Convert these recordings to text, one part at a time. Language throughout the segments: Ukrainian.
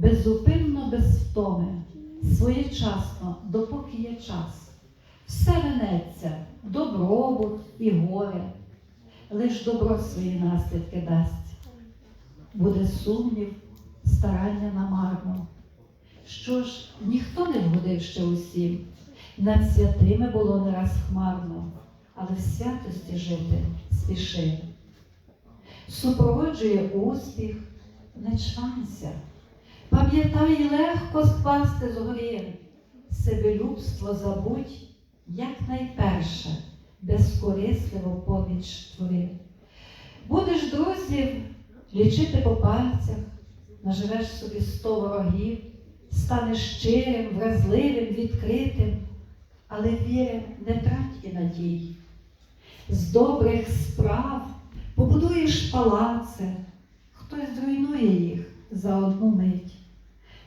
беззупинно, без втоми, своєчасно, допоки є час. Все минеться, добробут і горе, лиш добро свої наслідки дасть. Буде сумнів, старання намарно. Що ж, ніхто не вгодив ще усім, над святими було не раз хмарно, але в святості жити спіши. Супроводжує успіх, не чванься, пам'ятай легко спасти з горі, себелюбство забудь, як найперше, безкорисливо поміч твори. Будеш друзів лічити по пальцях, наживеш собі сто ворогів, станеш щирим, вразливим, відкритим, але віри не трать і надій. З добрих справ побудуєш палаци, хтось зруйнує їх за одну мить.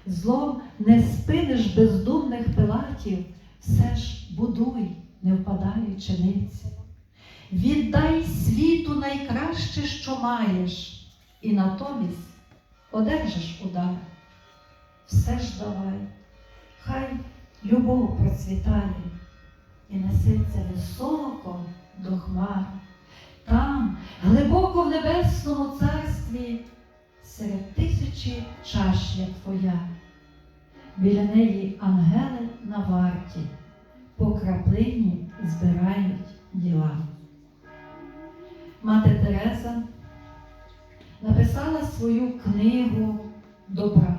Злом не спиниш бездумних пилатів, все ж будуй, не впадаючи ниць. Віддай світу найкраще, що маєш, і натомість одержиш удар. Все ж давай, хай любов процвітає і несеться високо до хмар. Там, глибоко в небесному серед тисячі твоя. Біля неї ангели на варті, по краплині збирають діла. Мати Тереза написала свою книгу Добра.